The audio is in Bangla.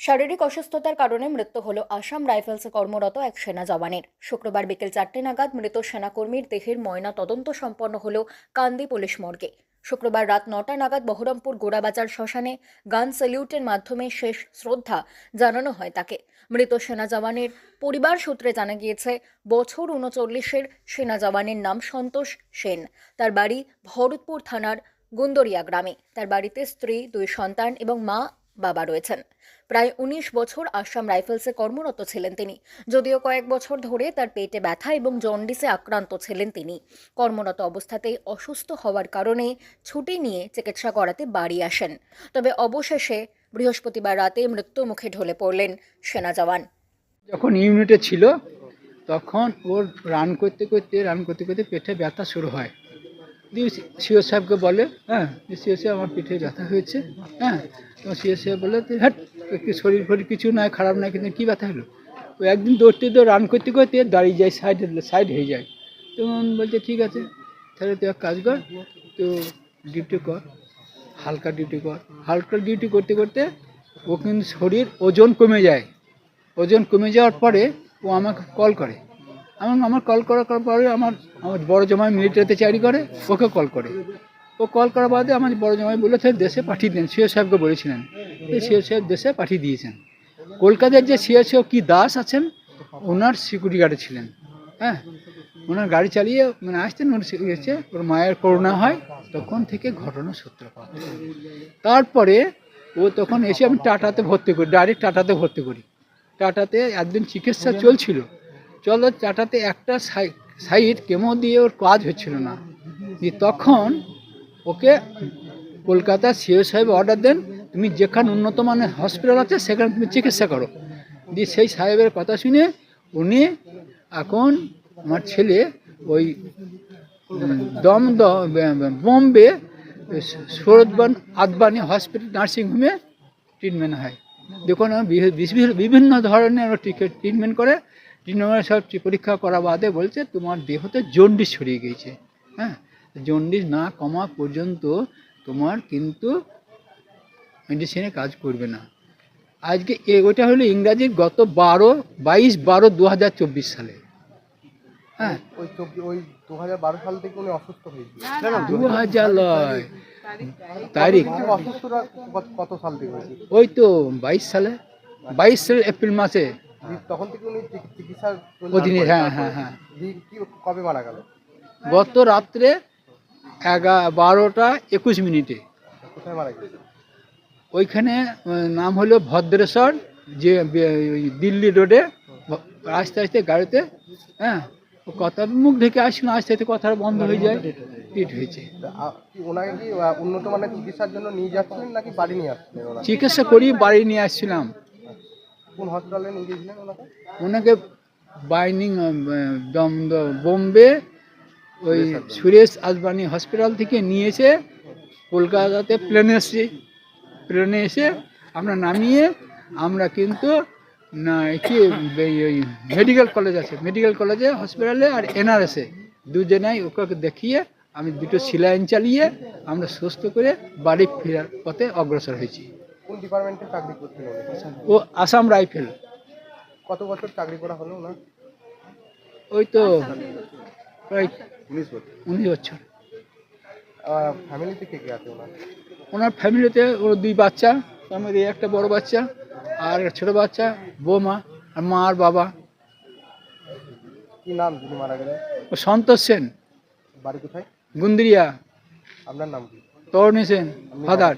শারীরিক অসুস্থতার কারণে মৃত্যু হল আসাম রাইফেলসে কর্মরত এক সেনা জওয়ানের। শুক্রবার বিকেল চারটে নাগাদ মৃত সেনাকর্মীর দেহের ময়না তদন্ত সম্পন্ন হল কান্দি পুলিশ মর্গে। শুক্রবার রাত নটা নাগাদ বহরমপুর গোড়াবাজার শ্মশানে গান স্যালিউটের মাধ্যমে শেষ শ্রদ্ধা জানানো হয় তাকে। মৃত সেনা জওয়ানের পরিবার সূত্রে জানা গিয়েছে, বছর উনচল্লিশের সেনা জওয়ানের নাম সন্তোষ সেন। তার বাড়ি ভরতপুর থানার গুন্দরিয়া গ্রামে। তার বাড়িতে স্ত্রী, দুই সন্তান এবং মা বাবা রয়েছেন। প্রায় উনিশ বছর আসাম রাইফেলসে কর্মরত ছিলেন তিনি। যদিও কয়েক বছর ধরে তার পেটে ব্যথা এবং জন্ডিসে আক্রান্ত ছিলেন তিনি। কর্মরত অবস্থাতেই অসুস্থ হওয়ার কারণে ছুটি নিয়ে চিকিৎসা করাতে বাড়ি আসেন। তবে অবশেষে বৃহস্পতিবার রাতে মৃত্যু মুখে ঢলে পড়লেন সেনা জওয়ান। যখন ইউনিটে ছিল, তখন ওর রান করতে করতে রান করতে করতে পেটে ব্যথা শুরু হয়। দিয়ে সিও সাহেবকে বলে হ্যাঁ সিও সাহেব আমার পিঠে ব্যথা হয়েছে হ্যাঁ তো সিও সাহেব বলে "তুই হ্যাট একটু শরীর ফরির কিছু নয় খারাপ নয় কিন্তু কী ব্যথা হলো? ও একদিন দৌড়তে দৌড় রান করতে করতে দাঁড়িয়ে যায় সাইড সাইড হয়ে যায়। তখন বলছে, ঠিক আছে, তাহলে তুই এক কাজ কর, তো ডিউটি কর, হালকা ডিউটি কর। হালকা ডিউটি করতে করতে ও কিন্তু শরীর ওজন কমে যায়। ওজন কমে যাওয়ার পরে ও আমাকে কল করে। আমার আমার কল করার পরে আমার আমার বড় জামাই মিলিটারিতে চাকরি করে ওকে কল করে। ও কল করার বাদে আমার বড় জামাই বলে দেশে পাঠিয়ে দেন। সিও সাহেবকে বলেছিলেন। সিও সাহেব দেশে পাঠিয়ে দিয়েছেন। কলকাতার যে সিও সাহেব কি দাস আছেন, ওনার সিকিউরিটি গার্ডে ছিলেন। হ্যাঁ? ওনার গাড়ি চালিয়ে মানে আসতেন ওর এসে ওর মায়ের করোনা হয়, তখন থেকে ঘটনা সূত্রপাত তারপরে ও তখন এসে আমি টাটাতে ভর্তি করি ডাইরেক্ট টাটাতে ভর্তি করি। টাটাতে একদিন চিকিৎসা চলছিল। চলো চাটাতে একটা সাইড কেমো দিয়ে ওর কাজ হচ্ছিল না। তখন ওকে কলকাতা সিও সাহেব অর্ডার দেন, তুমি যেখানে উন্নত মানের হসপিটাল আছে, সেখানে তুমি চিকিৎসা করো। দিয়ে সেই সাহেবের কথা শুনে উনি এখন আমার ছেলে ওই দম বোম্বে সৌরদবান আদবানি হসপিটাল নার্সিংহোমে ট্রিটমেন্ট হয়। দেখুন বিভিন্ন ধরনের ট্রিটমেন্ট করে। ট্রিটমেন্ট সব পরীক্ষা করা বাদে বলছে তোমার দেহতে জন্ডিস ছড়িয়ে গিয়েছে। হ্যাঁ জন্ডিস না কমা পর্যন্ত তোমার কিন্তু মেডিসিনে কাজ করবে না। আজকে এ- ওটা হলো ইংরাজির গত বারো বাইশ বারো দু হাজার চব্বিশ সালে। হ্যাঁ। ওই ওই দু হাজার বারো সাল থেকে উনি অসুস্থ হয়েছিল দু হাজার লয় তারিখ অসুস্থটা কত- কত সাল থেকে ওই তো বাইশ সালে বাইশ সালে এপ্রিল মাসে। তখন থেকে উনি চিকি- চিকিৎসার অধীনে হ্যাঁ হ্যাঁ হ্যাঁ। কি কবে মারা গেল? গত রাত্রে এগা বারোটা একুশ মিনিটে। কোথায় মারা গেছে ওইখানে নাম হলো ভদ্রেশ্বর যে দিল্লি রোডে। আস্তে আস্তে গাড়িতে হ্যাঁ কথা মুখ ঢেকে আসছিল আস্তে আস্তে কথা বন্ধ হয়ে যায় পিট হয়েছে। ওনাকে কি উন্নত মানের চিকিৎসার জন্য নিয়ে যাচ্ছিলেন নাকি বাড়ি নিয়ে আসছিলেন চিকিৎসা করি বাড়ি নিয়ে আসছিলাম। কোন হসপিটালে নিয়ে গিয়েছিলেন ওনাকে ওনাকে বাইনিং দম বোম্বে ওই সুরেশ আজবানি হসপিটাল থেকে নিয়েছে। কলকাতাতে প্লেনে এসেছি। প্লেনে এসে আমরা নামিয়ে আমরা কিন্তু না কি ওই মেডিকেল কলেজ আছে। মেডিকেল কলেজে হসপিটালে আর এনআরএসে দুজনাই ওকে দেখিয়ে আমি দুটো সিলাইন চালিয়ে আমরা সুস্থ করে বাড়ি ফেরার পথে অগ্রসর হয়েছি। কোন ডিপার্টমেন্টে চাকরি করছিলেন উনি? ও আসাম রাইফেল। কত বছর চাকরি করা হলো ওনার? ওই তো প্রায় উনিশ বছর। উনিশ বছর। ফ্যামিলিতে কে কে আছে ওনার? ওনার ফ্যামিলিতে ওর দুই বাচ্চা তার মধ্যে একটা বড় বাচ্চা আর ছোটো বাচ্চা বৌমা আর মা আর বাবা। কি নাম যিনি মারা গেলেন? ও সন্তোষ সেন। বাড়ি কোথায়? গুন্দিরিয়া। আপনার নাম কি? তরণী সেন ফাদার।